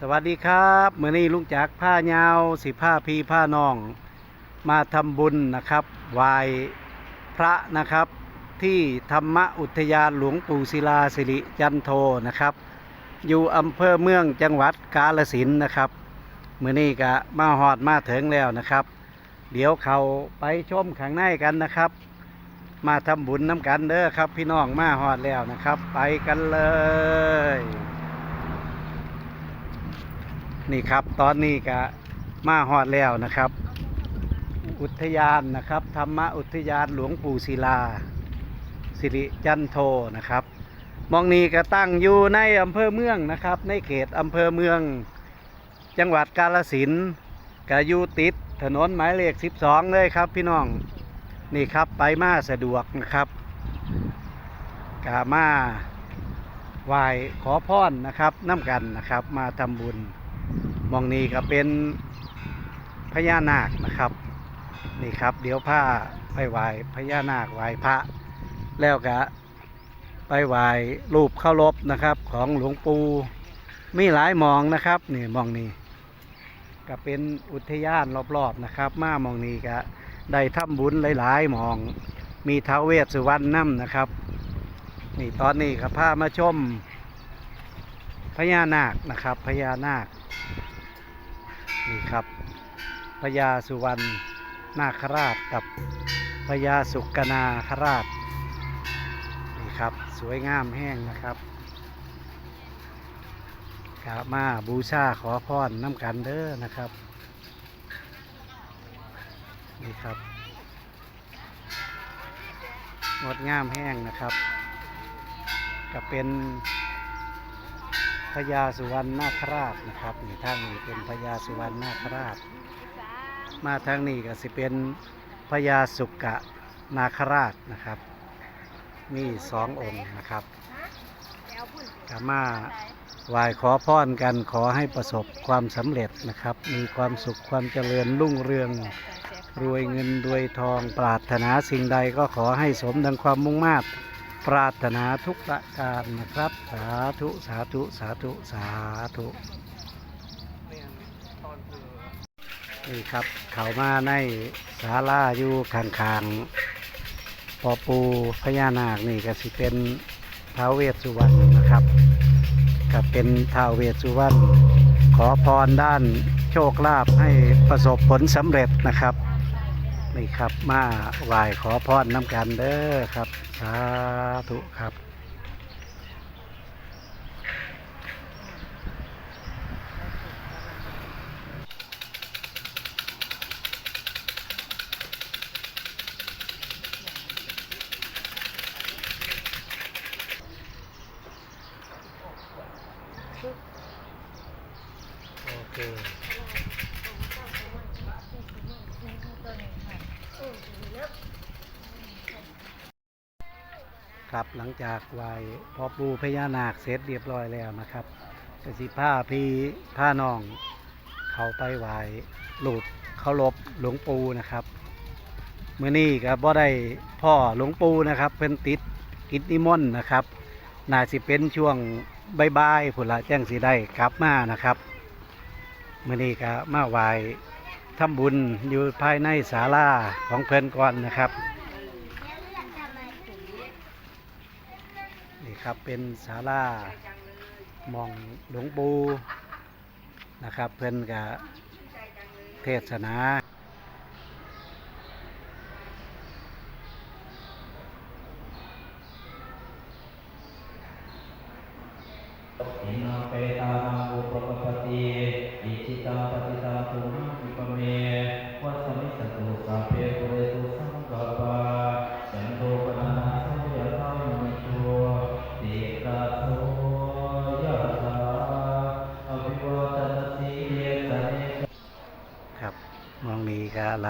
สวัสดีครับเมื่อนี้ลุงจักผ้ายาวสิผ้าพีผ้าน้อง มาทำบุญนะครับวายพระนะครับ ที่ธรรมอุทยานหลวงปู่ศิลาสิริจันโทนะครับ อยู่อำเภอเมืองจังหวัดกาฬสินนะครับเมื่อนี้ก็มาหอดมาถึงแล้วนะครับ เดี๋ยวเขาไปชมข้างในกันนะครับ มาทำบุญน้ำกันเด้อครับ พี่น้องมาหอดแล้วนะครับ ไปกันเลย นี่ครับ ตอนนี้ก็มาหอดแล้วนะครับ อุทยานนะครับ ธรรมอุทยานหลวงปู่ศิลา สิริจันโทนะครับมองนี้ก็ตั้งอยู่ในอำเภอเมืองนะครับ ในเขตอำเภอเมือง จังหวัดกาฬสินก็อยู่ติดถนนหมายเลข 12 เลยครับ พี่น้องนี่ครับไปมาสะดวกนะครับกามาไหว้ขอพรนะครับน้ำกันนะครับ มาทำบุญ มองนี้ก็เป็นพญานาคนะครับ นี่ครับ เดี๋ยวผ้าไปไหว้พญานาคไหว้พระแล้วก็ไปไหว้รูปเคารพนะครับ ของหลวงปู่มีหลายมองนะครับนี่มองนี้ก็เป็นอุทยานรอบๆนะครับ มามองนี้ก็ได้ทำบุญหลายๆมอง มีท้าวเวสสุวรรณน้ำนะครับ นี่ตอนนี้ครับพามาชมพญานาคนะครับพญานาค นี่ครับพญาสุวรรณนาคราชกับพญาสุกนาคราชนี่ครับสวยงามแห้งนะครับกามาบูชาขอพรน้ำกันเด้อนะครับนี่ครับงดงามแห้งนะครับ ก็เป็น พญาสุวรรณนาคราชนะครับนี่ทางนี้เป็นพญาสุวรรณนาคราช มาทางนี้ก็สิเป็นพญาสุกะนาคราชนะครับ มีสององค์นะครับกามาไหว้ขอพรกันขอให้ประสบความสำเร็จนะครับ มีความสุขความเจริญรุ่งเรืองรวยเงินรวยทองปรารถนาสิ่งใดก็ขอให้สมดังความมุ่งมา่ ปรารถนาทุกประการนะครับ สาธุสาธุสาธุสาธุนี่ครับเขามาในศาลาอยู่ข้างๆปอปูพญานาคนี่ก็สิเป็นท้าวเวสสุวรรณนะครับก็เป็นท้าวเวสสุวรรณขอพรด้านโชคลาภให้ประสบผลสำเร็จนะครับ นี่ครับมาไหว้ขอพรน้ำกันเด้อครับ สาธุครับโอเค ครับหลังจากไหว้พอปูพญานาคเสร็จเรียบร้อยแล้วนะครับกสิผ้าพี่ผ้าน้อง เขาไปไหวหลุดเขาลบหลวงปูนะครับเมื่อนี้ก็บ่ได้พ่อหลวงปูนะครับเป็นติดกิจนิมนต์นะครับน่าสิเป็นช่วงบายๆผุละแจ้งสีได้กลับมานะครับเมื่อนี้ก็มาไหว ทำบุญอยู่ภายในศาลาของเพิ่นก่อนนะครับ นี่ครับเป็นศาลามองหลวงปู่นะครับ เพิ่นกับเทศนา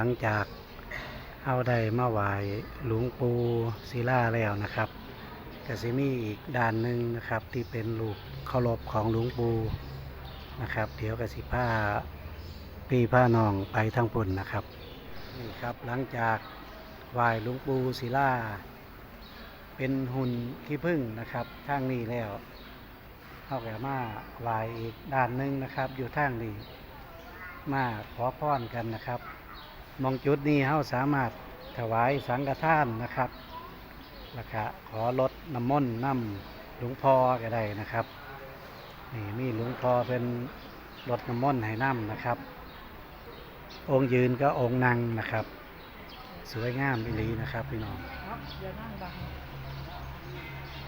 งจากเอาได้มาไหวหลวงปูศิลาแล้วนะครับกสิมีอีกด้านหนึ่งนะครับ ที่เป็นรูปเคารพของหลวงปูนะครับ เดี๋ยวกสิผ้าพี่ผ้านองไปทางปุ่นนะครับนี่ครับหลังจากไหวหลวงปูศิลาเป็นหุ่นขี้ผึ้งนะครับทางนี้แล้วเอาแก่มาไหวอีกด้านหนึ่งนะครับ อยู่ทางนี้มาขอพรกันนะครับ มองจุดนี้เขาสามารถถวายสังฆทานนะครับแล้วก็ขอลดน้ำมนต์น้ำหลวงพ่อก็ได้นะครับนี่มีหลวงพ่อเป็นรถน้ำมนต์ให้น้ำนะครับ องค์ยืนก็องค์นั่งนะครับ สวยงามอีหลีนะครับพี่น้อง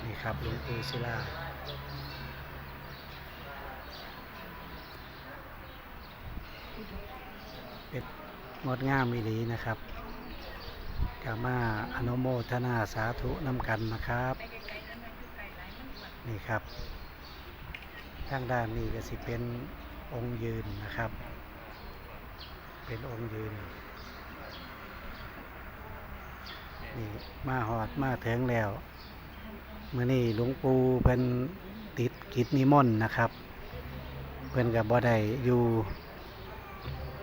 นี่ครับหลวงปู่ศิลาเป็น งดงามอีลีนะครับกามาอนุโมทนาสาธุนำกันนะครับ นี่ครับ ทางด้านนี้ก็สิเป็นองค์ยืนนะครับ เป็นองค์ยืน นี่มาหอดมาเถึงแล้วเมื่อนี้หลวงปู่เป็นติดกิจนิมนต์นะครับ เพิ่นกับบ่ได้อยู่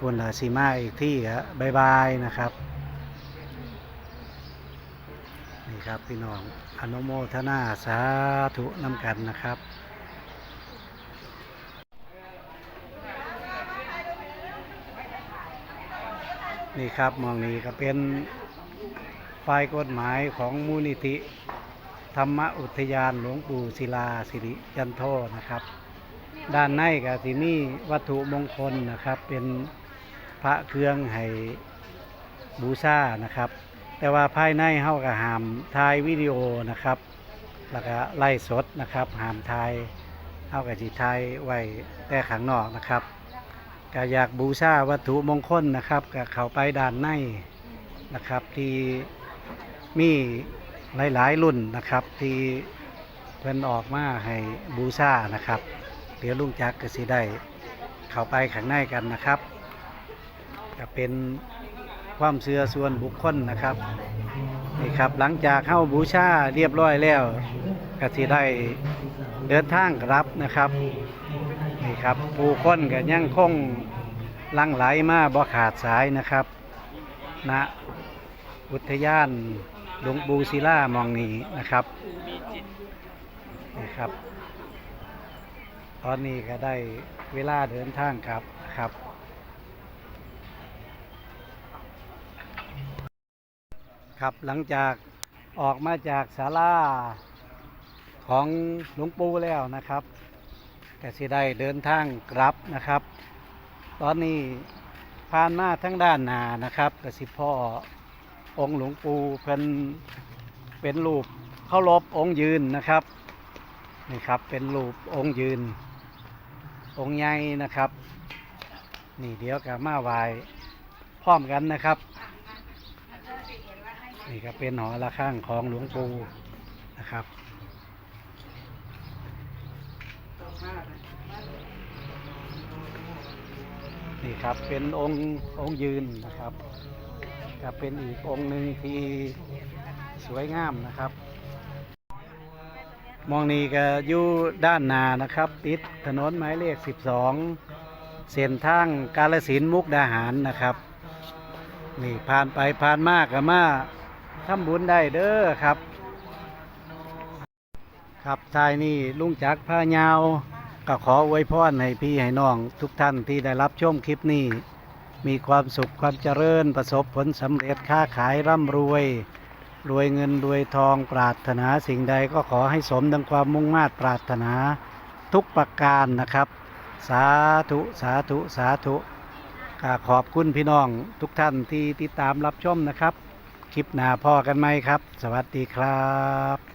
ปุ่นลาสีมาอีกที่ครับบายบายนะครับ นี่ครับพี่น้องอนุโมทนาสาธุน้ำกันนะครับนี่ครับมองนี้ก็เป็นฝ่ายกฎหมายของมูลนิธิ ธรรมอุทยานหลวงปู่ศิลาสิริจันโทนะครับ ด้านในก็ที่มีวัตถุมงคลนะครับเป็น พระเครื่องให้บูชานะครับ แต่ว่าภายในเฮาก็ห้ามถ่ายวิดีโอนะครับ แล้วก็ไล่สดนะครับห้ามถ่ายเฮาก็สิถ่ายไว้แต่ข้างนอกนะครับก็อยากบูชาวัตถุมงคลนะครับก็เข้าไปด้านในนะครับที่มีหลาย ๆ รุ่นนะครับที่เพิ่นออกมาให้บูชานะครับ เดี๋ยวลุงจักรก็สิได้เข้าไปข้างในกันนะครับ ก็เป็นความเชื่อส่วนบุคคลนะครับนี่ครับหลังจากเข้าบูชาเรียบร้อยแล้วก็สิได้เดินทางกลับนะครับนี่ครับผู้คนก็ยังคงหลังไหลมาบ่ขาดสายนะครับณอุทยานหลวงปูศิลามองนี้นะครับนี่ครับ ตอนนี้ก็ได้เวลาเดินทางกลับนะครับ ครับ หลังจากออกมาจากศาลาของหลวงปู่แล้วนะครับก็สิได้เดินทางกลับนะครับ ตอนนี้ผ่านมาทั้งด้านหนานะครับกสิพ่อองค์หลวงปู่เพิ่นเป็นรูปเคารพองค์ยืนนะครับนี่ครับเป็นรูปองค์ยืน องค์ใหญ่นะครับ นี่เดี๋ยวกับมาไหวพร้อมกันนะครับ นี่ก็เป็นหอระฆังของหลวงปู่นะครับนี่ครับเป็นองค์องค์ยืนนะครับก็เป็นอีกองค์หนึ่งที่สวยงามนะครับ มองนี่ก็อยู่ด้านนานะครับ ติดถนนหมายเลข 12 เส้นทางกาลสินมุกดาหารนะครับ นี่ผ่านไปผ่านมากก็มา ทำบุญได้เด้อครับ ครับทายนี่ลุงจักรผ้ายาวก็ขออวยพรให้พี่ให้น้อง ทุกท่านที่ได้รับชมคลิปนี้ มีความสุขความเจริญประสบผลสำเร็จค้าขายร่ำรวย รวยเงินรวยทองปรารถนาสิ่งใดก็ขอให้สมดังความมุ่งมา่ปรารถนาทุกประการนะครับ สาธุสาธุสาธุขอบคุณพี่น้องทุกท่านที่ติดตามรับชมนะครับ คลิปหน้าพ่อกันไหมครับ สวัสดีครับ